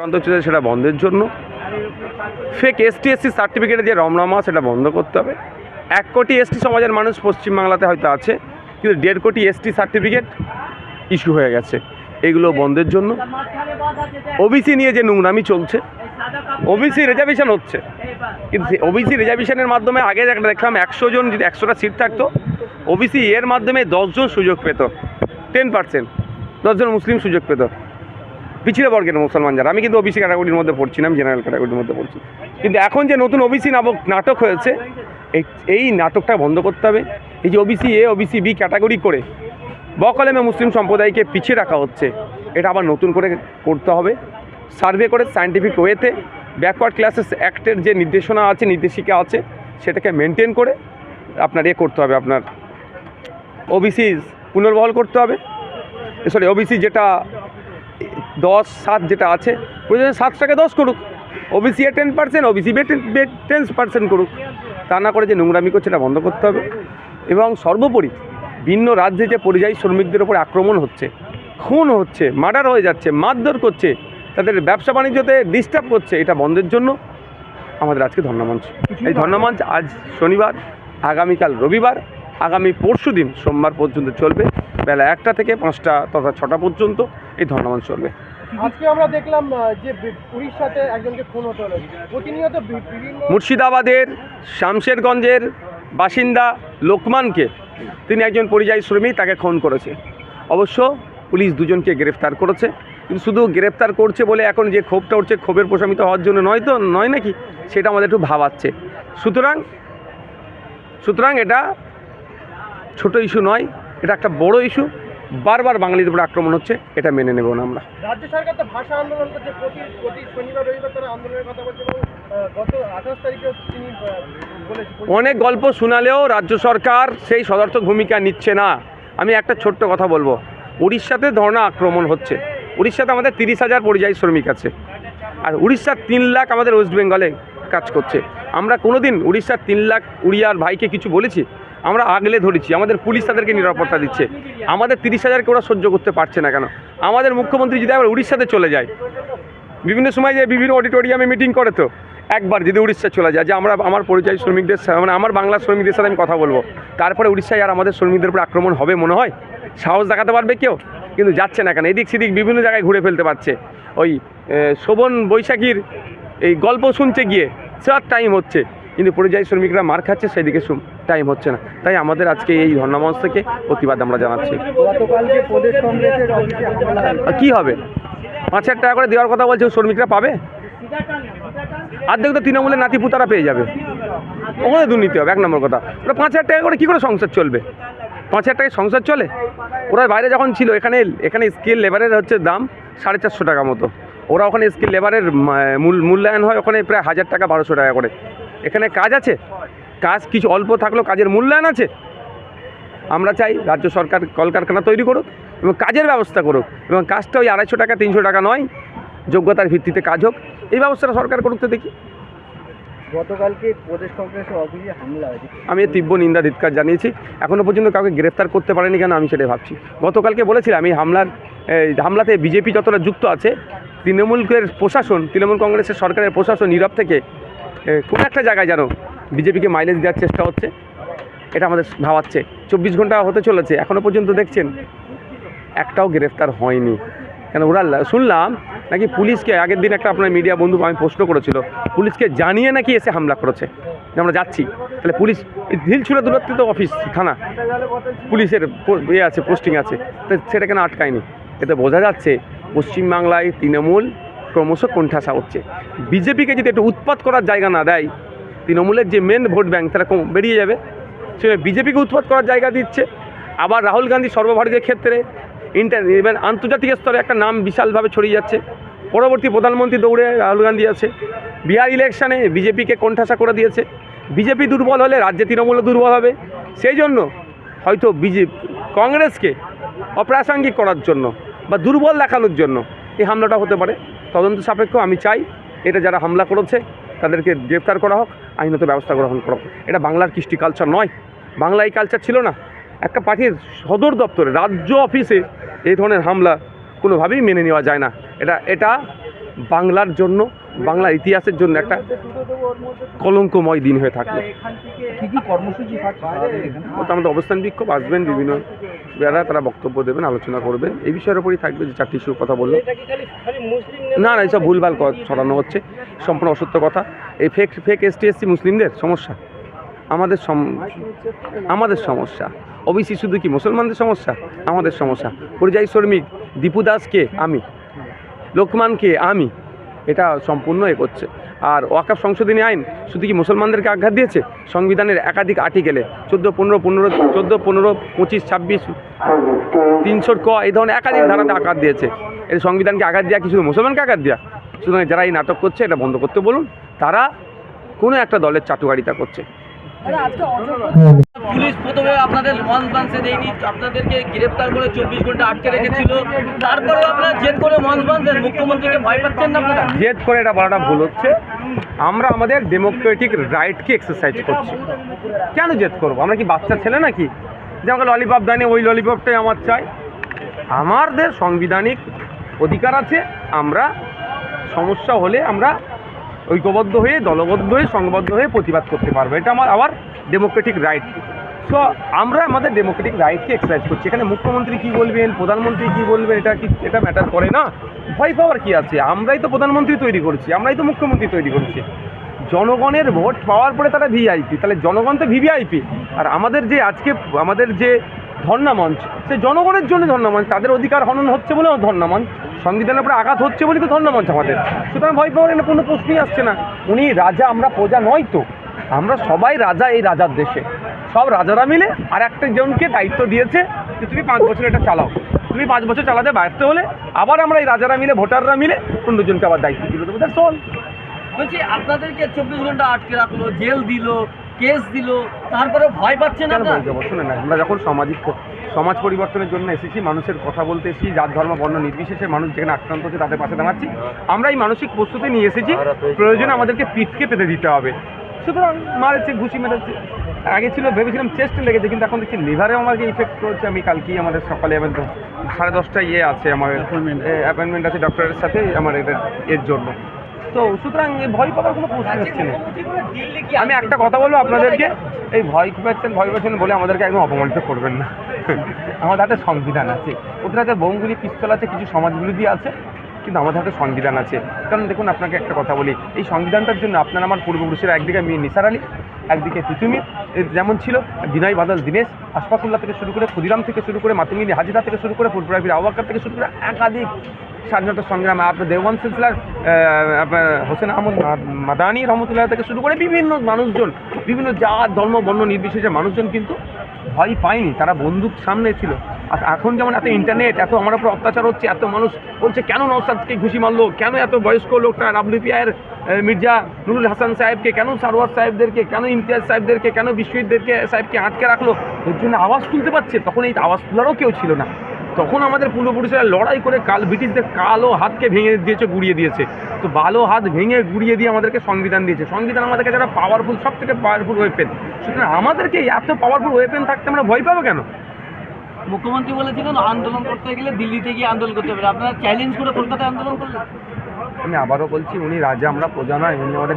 আক্রান্ত হচ্ছে সেটা বন্ধের জন্য। ফেক এসটি এসসি সার্টিফিকেটে যে রমরমা, সেটা বন্ধ করতে হবে। এক কোটি এসটি সমাজের মানুষ পশ্চিমবাংলাতে হয়তো আছে, কিন্তু দেড় কোটি এসটি সার্টিফিকেট ইস্যু হয়ে গেছে। এগুলো বন্ধের জন্য। ওবিসি নিয়ে যে নোংরামি চলছে ওবিসি রিজার্ভেশন হচ্ছে। কিন্তু ওবিসি রিজার্ভেশনের মাধ্যমে আগে একটা দেখলাম, একশো জন যদি একশোটা সিট থাকতো। ওবিসি এর মাধ্যমে দশজন সুযোগ পেত। টেন পার্সেন্ট দশজন মুসলিম সুযোগ পেত। পিছিয়ে বর্গের মুসলমান যারা। আমি কিন্তু ওবিসি ক্যাটাগরির মধ্যে পড়ছি না জেনারেল ক্যাটাগরির মধ্যে পড়ছি। কিন্তু এখন যে নতুন ওবিসি নামক নাটক হয়েছে, এই এই নাটকটা বন্ধ করতে হবে। এই যে OBC A OBC B category করে বকলেমে মুসলিম সম্প্রদায়কে পিছিয়ে রাখা হচ্ছে, এটা আবার নতুন করে করতে হবে। সার্ভে করে সায়েন্টিফিক ওয়েতে ব্যাকওয়ার্ড ক্লাসেস অ্যাক্টের যে নির্দেশনা আছে, নির্দেশিকা আছে, সেটাকে মেনটেন করে আপনার এ করতে হবে, আপনার ওবিসি পুনর্বহাল করতে হবে। সরি ওবিসি যেটা দশ, সাত যেটা আছে, প্রয়োজনে সাতটাকে দশ করুক। OBC A ten percent OBC B ten percent করুক। তা না করে যে নোংরামি করছে এটা বন্ধ করতে হবে। এবং সর্বোপরি ভিন্ন রাজ্যে যে পরিযায়ী শ্রমিকদের ওপর আক্রমণ হচ্ছে, খুন হচ্ছে, মার্ডার হয়ে যাচ্ছে, মারধর করছে, তাদের ব্যবসা বাণিজ্যতে ডিস্টার্ব করছে, এটা বন্ধের জন্য আমাদের আজকে ধর্ণামঞ্চ। এই ধর্ণামঞ্চ আজ শনিবার, আগামীকাল রবিবার, আগামী পরশু দিন সোমবার পর্যন্ত চলবে। বেলা একটা থেকে পাঁচটা তথা ছটা পর্যন্ত এই ধর্ণামঞ্চ চলবে। আজকে আমরা দেখলাম যে উড়িষ্যাতে একজনকে খুন হতে হলো। প্রতিনিয়ত মুর্শিদাবাদের শামশেরগঞ্জের বাসিন্দা লোকমানকে তিনি একজন পরিযায়ী শ্রমিক, তাকে খুন করেছে। অবশ্য পুলিশ দুজনকে গ্রেফতার করেছে, কিন্তু শুধু গ্রেফতার করছে বলে এখন যে ক্ষোভটা উঠছে, ক্ষোভের প্রশমিত হওয়ার জন্য নয় তো, নয় নাকি? সেটা আমাদের একটু ভাবাচ্ছে। সুতরাং সুতরাং এটা ছোট ইস্যু নয়, এটা একটা বড় ইস্যু বারবার বাঙালিদের উপর আক্রমণ হচ্ছে এটা মেনে নেব না আমরা। রাজ্য সরকার তো ভাষা আন্দোলন করছে প্রতি প্রতি শনিবার রবিবার তারা আন্দোলনের কথা বলছে গত আঠাশ তারিখেও তিনি অনেক গল্প শোনালেও রাজ্য সরকার সেই সদর্থক ভূমিকা নিচ্ছে না। আমি একটা ছোট্ট কথা বলব। উড়িষ্যাতে ধর্ণা আক্রমণ হচ্ছে। উড়িষ্যাতে আমাদের তিরিশ হাজার পরিযায়ী শ্রমিক আছে। আর উড়িষ্যার তিন লাখ আমাদের ওয়েস্ট বেঙ্গলে কাজ করছে। আমরা কোনোদিন উড়িষ্যার তিন লাখ উড়িয়ার ভাইকে কিছু বলেছি? আমরা আগলে ধরেছি, আমাদের পুলিশ তাদেরকে নিরাপত্তা দিচ্ছে। আমাদের তিরিশ হাজারকে ওরা সহ্য করতে পারছে না কেন? আমাদের মুখ্যমন্ত্রী যদি আবার উড়িষ্যাতে চলে যায়, বিভিন্ন সময় যে বিভিন্ন অডিটোরিয়ামে মিটিং করে তো, একবার যদি উড়িষ্যা চলে যায়, যে আমরা, আমার পরিযায়ী শ্রমিকদের মানে আমার বাংলা শ্রমিকদের সাথে আমি কথা বলব, তারপরে উড়িষ্যায় আর আমাদের শ্রমিকদের উপর আক্রমণ হবে মনে হয়? সাহস দেখাতে পারবে কেউ? কিন্তু যাচ্ছে না কেন? এদিক সেদিক বিভিন্ন জায়গায় ঘুরে ফেলতে পারছে। ওই শোভন বৈশাখীর এই গল্প শুনতে গিয়ে সার টাইম হচ্ছে। কিন্তু পরিযায়ী শ্রমিকরা মার খাচ্ছে সেদিকে টাইম হচ্ছে না। তাই আমাদের আজকে এই ধর্ণামঞ্চ থেকে প্রতিবাদ আমরা জানাচ্ছি। আর কী হবে? পাঁচ হাজার টাকা করে দেওয়ার কথা বলছে শ্রমিকরা পাবে? অর্ধেক তো তৃণমূলের নাতি পুতারা পেয়ে যাবে। ওখানে দুর্নীতি হবে এক নম্বর কথা। ওরা পাঁচ হাজার টাকা করে কী করে সংসার চলবে? পাঁচ হাজার টাকায় সংসার চলে? ওরা বাইরে যখন ছিল এখানে এখানে স্কিল লেবারের হচ্ছে দাম সাড়ে চারশো টাকা মতো। ওরা ওখানে স্কিল লেবারের মূল- মূল্যায়ন হয় ওখানে প্রায় হাজার টাকা বারোশো টাকা করে। এখানে কাজ আছে? কাজ কিছু অল্প থাকলেও কাজের মূল্যায়ন আছে? আমরা চাই রাজ্য সরকার কলকারখানা তৈরি করুক এবং কাজের ব্যবস্থা করুক এবং কাজটা ওই আড়াইশো টাকা তিনশো টাকা নয় যোগ্যতার ভিত্তিতে কাজ হোক। এই ব্যবস্থাটা সরকার করুক তো দেখি। গতকালকে প্রদেশ কংগ্রেসের অফিসে হামলা হয়েছে। আমি তীব্র নিন্দা ধিৎকার জানিয়েছি। এখনও পর্যন্ত কাউকে গ্রেফতার করতে পারেনি কেন আমি সেটাই ভাবছি। গতকালকে বলেছিলাম এই হামলার হামলাতে বিজেপি যতটা যুক্ত আছে তৃণমূলের প্রশাসন তৃণমূল কংগ্রেসের সরকারের প্রশাসন নীরব থেকে কোনো একটা জায়গায় যেন বিজেপিকে মাইলেজ দেওয়ার চেষ্টা হচ্ছে, এটা আমাদের ভাবাচ্ছে। চব্বিশ ঘণ্টা হতে চলেছে এখনও পর্যন্ত দেখছেন? একটাও গ্রেফতার হয়নি। কেন, ওরা শুনলাম নাকি পুলিশকে, আগের দিন একটা আপনার মিডিয়া বন্ধু আমি প্রশ্ন করেছিল, পুলিশকে জানিয়ে নাকি এসে হামলা করেছে? যে আমরা যাচ্ছি। তাহলে পুলিশ ঢিলছুড়া দূরত্বে তো অফিস থানা। পুলিশের ইয়ে আছে পোস্টিং আছে। তো সেটা কেন আটকায়নি? এতে বোঝা যাচ্ছে, পশ্চিমবাংলায় তৃণমূল ক্রমশ কোণঠাসা হচ্ছে। বিজেপিকে যদি একটু উৎপাত করার জায়গা না দেয়, তৃণমূলের যে মেন ভোট ব্যাংক তারা বেরিয়ে যাবে। সে বিজেপিকে উৎপাত করার জায়গা দিচ্ছে। আবার রাহুল গান্ধী সর্বভারতীয় ক্ষেত্রে ইন্টার ইভেন আন্তর্জাতিক স্তরে একটা নাম বিশালভাবে ছড়িয়ে যাচ্ছে। পরবর্তী প্রধানমন্ত্রী দৌড়ে রাহুল গান্ধী আছে বিহার ইলেকশানে বিজেপিকে কোণঠাসা করে দিয়েছে। বিজেপি দুর্বল হলে রাজ্যে তৃণমূলও দুর্বল হবে। সেই জন্য হয়তো বিজেপি কংগ্রেসকে অপ্রাসঙ্গিক করার জন্য বা দুর্বল দেখানোর জন্য এই হামলাটা হতে পারে। তদন্ত সাপেক্ষ, আমি চাই এটা যারা হামলা করেছে, তাদেরকে গ্রেপ্তার করা হোক, আইনত ব্যবস্থা গ্রহণ করা হোক। এটা বাংলার কৃষ্টি কালচার নয়। বাংলায় কালচার ছিল না। একটা পার্টির সদর দপ্তরে, রাজ্য অফিসে এই ধরনের হামলা কোনোভাবেই মেনে নেওয়া যায় না। এটা এটা বাংলার জন্য বাংলার ইতিহাসের জন্য একটা কলঙ্কময় দিন হয়ে থাকল? তো আমাদের অবস্থান বিক্ষোভ আসবেন বিভিন্ন যারা তারা বক্তব্য দেবেন আলোচনা করবেন। এই বিষয়ের উপরই থাকবে যে চারটি ইস্যুর কথা বলল না না এইসব ভুলভাল ছড়ানো হচ্ছে। সম্পূর্ণ অসত্য কথা। এই ফেক ফেক এসটি এসসি মুসলিমদের সমস্যা? আমাদের সম- আমাদের সমস্যা। ওবিসি শুধু কি মুসলমানদের সমস্যা? আমাদের সমস্যা। পরিযায়ী শ্রমিক দীপু দাসকে আমি লোকমানকে আমি এটা সম্পূর্ণ এ করছে। আর ওয়াকাফ সংশোধনী আইন, শুধু কি মুসলমানদেরকে আঘাত দিয়েছে? সংবিধানের একাধিক আর্টিকেলে, চোদ্দ, পনেরো পনেরো, চোদ্দ, পনেরো, পঁচিশ, ছাব্বিশ, তিনশোর ক, এই ধরনের একাধিক ধারাতে আঘাত দিয়েছে। এটা সংবিধানকে আঘাত দেওয়া কি শুধু মুসলমানকে আঘাত দেওয়া সুতরাং যারা এই নাটক করছে, এটা বন্ধ করতে বলুন। তারা কোনো একটা দলের চাটুকারিতা করছে। পুলিশ প্রথমে আপনাদের লঞ্চ বান্সে দেয়নি আপনাদেরকে গ্রেপ্তার করে চব্বিশ ঘণ্টা আটকে রেখেছিল। তারপরে আপনারা জেদ করে মঞ্চ বাঁধলেন মুখ্যমন্ত্রীকে ভয় পাচ্ছেন না আপনারা? জেদ করে এটা বলাটা ভুল হচ্ছে। আমরা আমাদের ডেমোক্রেটিক রাইটকে এক্সারসাইজ করছি। কেন জেদ করব? আমরা কি বাচ্চা ছেলে নাকি? যে আমাকে ললিপপ দেয়নি ওই ললিপপটাই আমার চাই। আমাদের সাংবিধানিক অধিকার আছে আমরা সমস্যা হলে আমরা ঐক্যবদ্ধ হয়ে, দলবদ্ধ হয়ে, সংবদ্ধ হয়ে প্রতিবাদ করতে পারব। এটা আমার, আবার ডেমোক্রেটিক রাইট সো আমরা আমাদের ডেমোক্রেটিক রাইটকে এক্সারসাইজ করছি। এখানে মুখ্যমন্ত্রী কি বলবেন? প্রধানমন্ত্রী কি বলবেন? এটা কি, এটা ম্যাটার করে না? ভয় পাওয়ার কি আছে? আমরাই তো প্রধানমন্ত্রী তৈরি করছি। আমরাই তো মুখ্যমন্ত্রী তৈরি করছি। জনগণের ভোট পাওয়ার পরে তারা ভিআইপি তাহলে জনগণ তো ভিভিআইপি আর আমাদের যে আজকে, আমাদের যে ধর্ণা মঞ্চ, সে জনগণের জন্য ধর্ণা মঞ্চ। তাদের অধিকার হনন হচ্ছে বলেও ধর্ণা মঞ্চ। সংবিধানের উপরে আঘাত হচ্ছে বলেই তো ধর্ণা মঞ্চ আমাদের। সুতরাং ভয় পাওয়ার এখানে কোনো প্রশ্নই আসছে না। উনি রাজা আমরা প্রজা নয় তো। আমরা সবাই রাজা এই রাজার দেশে। সব রাজারা মিলে আর একটা জনকে দায়িত্ব দিয়েছে যে তুমি পাঁচ বছর এটা চালাও। তুমি পাঁচ বছর চালাতে ব্যর্থ হলে আবার আমরা এই রাজারা মিলে ভোটাররা মিলে অন্যজনকে আবার দায়িত্ব দিল। দেবো দ্যাটস অল বলছি আপনাদেরকে চব্বিশ ঘণ্টা আটকে রাখল জেল দিল কেস দিল তারপরে ভয় পাচ্ছে আপনারা? শুনে না আমরা যখন সামাজিক সমাজ পরিবর্তনের জন্য এসেছি মানুষের কথা বলতে এসেছি জাত ধর্ম বর্ণ নির্বিশেষে মানুষ যেখানে আক্রান্ত হচ্ছে তাদের পাশে দাঁড়াচ্ছি। আমরা এই মানসিক প্রস্তুতি নিয়ে এসেছি প্রয়োজনে আমাদেরকে পিঠকে পেতে দিতে হবে। সুতরাং মারেছে ঘুষি মেরেছে। আগে ছিল ভেবেছিলাম চেস্টে লেগেছে কিন্তু এখন দেখছি লিভারে আমাকে ইফেক্ট করছে। আমি কালকেই আমাদের সকালে আমার সাড়ে দশটায় ইয়ে আছে আমার অ্যাপয়েন্টমেন্ট আছে ডক্টরের সাথে আমার এদের এর জন্য। তো সুতরাং এ ভয় পাওয়ার কোনো প্রশ্ন হচ্ছে না। আমি একটা কথা বলব আপনাদেরকে এই ভয় পাচ্ছেন ভয় পাচ্ছেন বলে আমাদেরকে একদম অপমানিত করবেন না। আমাদের হাতে সংবিধান আছে। ওদের হাতে বোমগুলি, পিস্তল আছে, কিছু সমাজবিরোধী আছে, কিন্তু আমাদের হাতে সংবিধান আছে। কারণ দেখুন, আপনাকে একটা কথা বলি, এই সংবিধানটার জন্য আপনার আমার পূর্বপুরুষেরা একদিকে মেয়ে নিসার আলী, একদিকে তিতুমির যেমন ছিল, বিনয় বাদল দীনেশ আশফাকুল্লাহ থেকে শুরু করে ক্ষুদিরাম থেকে শুরু করে মাতুমিনী হাজিরা থেকে শুরু করে ফুলপুরাবির আওয়াকার থেকে শুরু করে একাধিক স্বাধীনতা সংগ্রামে আপনার দেওয়ান সিলসিলার আপনার হোসেন আহমদ মাদানী রহমতুল্লাহ থেকে শুরু করে বিভিন্ন মানুষজন, বিভিন্ন জাত, ধর্ম, বর্ণ নির্বিশেষে মানুষজন কিন্তু ভয় পায়নি, তারা বন্দুক সামনে ছিল। আর এখন যেমন এত ইন্টারনেট এত আমার উপর অত্যাচার হচ্ছে, এত মানুষ বলছে, কেন নওসাদকে ঘুষি মারলো? কেন এত বয়স্ক লোকটা ডাব্লিউপিআইয়ের মির্জা নুরুল হাসান সাহেবকে, কেন সারোয়ার সাহেবদেরকে, কেন ইমতিয়াজ সাহেবদেরকে, কেন বিশ্বজিৎদেরকে সাহেবকে আটকে রাখল? এর জন্য আওয়াজ তুলতে পারছে, তখন এই আওয়াজ তোলারও কেউ ছিল না। তখন আমাদের পূর্বপুরুষেরা লড়াই করে কাল, ব্রিটিশদের কালো হাতকে ভেঙে দিয়েছে, গুড়িয়ে দিয়েছে। তো ভালো হাত ভেঙে গুড়িয়ে দিয়ে আমাদেরকে সংবিধান দিয়েছে। সংবিধান আমাদেরকে যারা পাওয়ারফুল সব থেকে পাওয়ারফুল ওয়েপেন সুতরাং আমাদেরকে এত পাওয়ারফুল ওয়েপেন থাকতে আমরা ভয় পাবো কেন? মুখ্যমন্ত্রী বলেছিলেন, আন্দোলন করতে গেলে দিল্লিতে গিয়ে আন্দোলন করতে হবে। আপনারা চ্যালেঞ্জ করে কলকাতায় আন্দোলন করলেন? আমি আবারও বলছি, উনি রাজা, আমরা প্রজা নয়, উনি আমাদের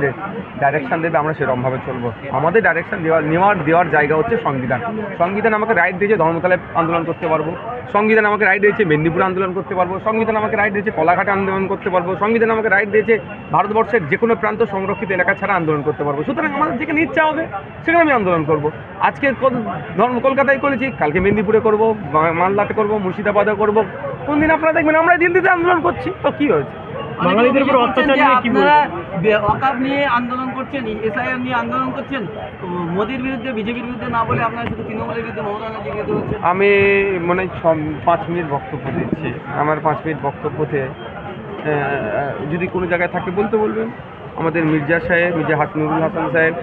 ডাইরেকশন দেবে, আমরা সেরকমভাবে চলবো। আমাদের ডাইরেকশন দেওয়ার, নেওয়ার, দেওয়ার জায়গা হচ্ছে সংবিধান। সংবিধান আমাকে রাইট দিয়েছে ধর্মতলায় আন্দোলন করতে পারব। সংবিধান আমাকে রাইট দিয়েছে মেদিনীপুরে আন্দোলন করতে পারব। সংবিধান আমাকে রাইট দিয়েছে কলাঘাটে আন্দোলন করতে পারব। সংবিধান আমাকে রাইট দিয়েছে ভারতবর্ষের যে কোনো প্রান্ত সংরক্ষিত এলাকা ছাড়া আন্দোলন করতে পারব। সুতরাং আমাদের যেখানে ইচ্ছা হবে, সেখানে আমি আন্দোলন করব। আজকে ধর্ম কলকাতায় করেছি, কালকে মেদিনীপুরে করব মালদাতে করব, মুর্শিদাবাদে করব। কোন দিন আপনারা দেখবেন আমরা দিল্লিতে আন্দোলন করছি। তো কী হয়েছে? বাঙালিদের উপর অত্যাচার নিয়ে কি ওয়াকাব নিয়ে আন্দোলন করছেন এসআইআর নিয়ে আন্দোলন করছেন তো মোদির বিরুদ্ধে বিজেপির বিরুদ্ধে না বলে আপনারা শুধু তৃণমূলের বিরুদ্ধে মমতা ব্যানার্জির বিরুদ্ধে হচ্ছে আমি মানে হয় ছ পাঁচ মিনিট বক্তব্য দিচ্ছি। আমার পাঁচ মিনিট বক্তব্যতে যদি কোনো জায়গায় থাকে বলতে বলবেন। আমাদের মির্জা সাহেব, মির্জা হাসনুরুল হাসান সাহেব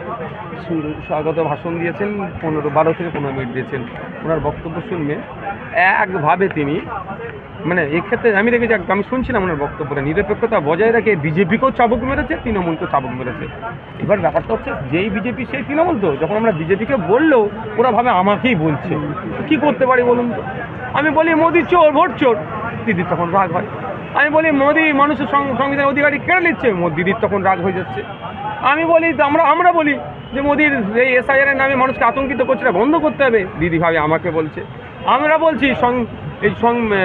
স্বাগত ভাষণ দিয়েছেন, পনেরো বারো থেকে পনেরো মিনিট দিয়েছেন। ওনার বক্তব্য শুনবে। একভাবে তিনি মানে এক্ষেত্রে আমি দেখেছি আমি শুনছিলাম ওনার বক্তব্যটা। নিরপেক্ষতা বজায় রেখে বিজেপিকেও চাবুক মেরেছে, তৃণমূলকেও চাবুক মেরেছে। এবার ব্যাপারটা হচ্ছে, যেই বিজেপি, সেই তৃণমূল তো। যখন আমরা বিজেপিকে বললেও, ওরা ভাবে আমাকেই বলছে। কি করতে পারি বলুন তো? আমি বলি, মোদি চোর, ভোট চোর। দিদির তখন রাগ হয়। আমি বলি, মোদি মানুষের সং- সংবিধান অধিকারী কেড়ে নিচ্ছে? দিদির তখন রাগ হয়ে যাচ্ছে। আমি বলি, আমরা আমরা বলি যে মোদির এই এসআইআর নামে মানুষকে আতঙ্কিত করছে এটা বন্ধ করতে হবে। দিদি ভাবে আমাকে বলছে, আমরা বলছি এই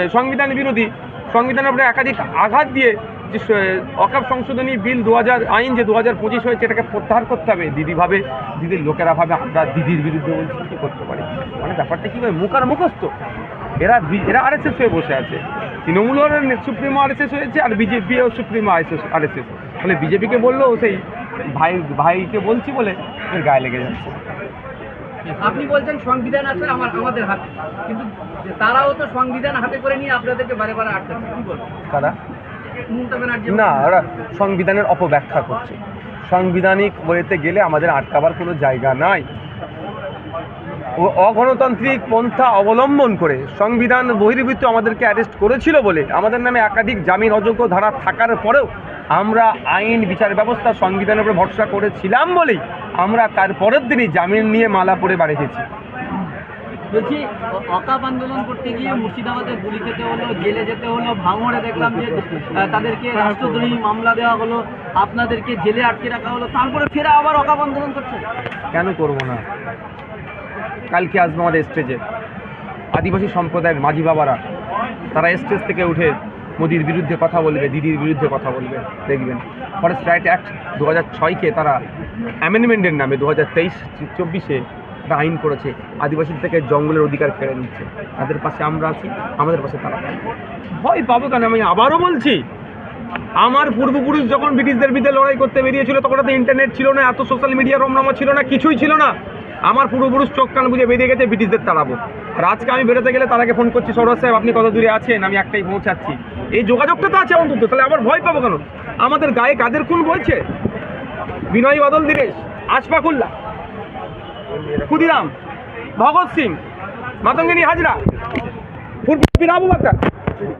সংবিধান বিরোধী, সংবিধানের উপরে একাধিক আঘাত দিয়ে যে অকাপ সংশোধনী বিল দু হাজার আইন যে দু হাজার পঁচিশ হয়েছে এটাকে প্রত্যাহার করতে হবে। দিদি ভাবে, দিদির লোকেরা ভাবে, আমরা দিদির বিরুদ্ধে বলছি, কী করতে পারি? মানে ব্যাপারটা কী হয় মুখ আর মুখস্থ? এরা এরা আরএসএস হয়ে বসে আছে। তৃণমূলের সুপ্রিমো আরএসএস হয়েছে আর বিজেপিও সুপ্রিমো আরএসএস আরএসএস মানে বিজেপিকে বললেও সেই ভাই ভাইকে বলছি বলে গায়ে লেগে যাচ্ছে। আপনি বলছেন সংবিধান আছে আমার আমাদের হাতে। কিন্তু তারাও তো সংবিধান হাতে করে নিয়ে আপনাদেরকে বারে বারে আটকাচ্ছে। কি বলবেন? কারা না ওরা সংবিধানের অপব্যাখ্যা করছে। সাংবিধানিক বইতে গেলে আমাদের আটকাবার কোনো জায়গা নাই। অগণতান্ত্রিক পন্থা অবলম্বন করে সংবিধান বহির্ভূত আমাদেরকে অ্যারেস্ট করেছিল বলে আমাদের নামে একাধিক জামিন অযোগ্য ধারা থাকার পরেও আমরা আইন বিচার ব্যবস্থা সংবিধানের উপরে ভরসা করেছিলাম বলেই আমরা তার পরের দিনই জামিন নিয়ে মালা পরে বাড়ি গেছি। বলছি অকাপ আন্দোলন করতে গিয়ে মুর্শিদাবাদে গুলি খেতে হলো জেলে যেতে হলো ভাঙড়ে দেখলাম যে তাদেরকে রাষ্ট্রদ্রোহী মামলা দেওয়া হলো আপনাদেরকে জেলে আটকে রাখা হলো তারপরে ফেরা আবার অকাপ আন্দোলন করছে। কেন করব না? কালকে আসবে আমাদের স্টেজে। আদিবাসী সম্প্রদায়ের মাঝি বাবারা, তারা স্টেজ থেকে উঠে মোদির বিরুদ্ধে কথা বলবে, দিদির বিরুদ্ধে কথা বলবে, দেখবেন। ফরেস্ট রাইট অ্যাক্ট দু হাজার ছয়কে তারা অ্যামেন্ডমেন্টের নামে দু হাজার তেইশ চব্বিশে একটা আইন করেছে আদিবাসীর থেকে জঙ্গলের অধিকার কেড়ে নিচ্ছে। তাদের পাশে আমরা আছি, আমাদের পাশে তারা ভয় পাবো কেন? আমি আবারও বলছি, আমার পূর্বপুরুষ যখন ব্রিটিশদের বিরুদ্ধে লড়াই করতে বেরিয়েছিল, তখন তো ইন্টারনেট ছিল না, এত সোশ্যাল মিডিয়া রমনামা ছিল না, কিছুই ছিল না। আমার পূর্বপুরুষ চোখ কান বুঝে বেরিয়ে গেছে, ব্রিটিশদের তাড়াবো। আর আজকে আমি বেরোতে গেলে তারাকে ফোন করছি, সৌরভ সাহেব, আপনি কত দূরে আছেন? আমি একটাই পৌঁছাচ্ছি। এই যোগাযোগটা তো আছে অন্তত, তাহলে আবার ভয় পাবো কেন? আমাদের গায়ে কাদের খুন বলছে? বিনয় বাদল দীনেশ আশফাকুল্লাহ, ক্ষুদিরাম, ভগৎ সিং, মাতঙ্গিনী হাজরা, ফুরফুর আবু বাক্কার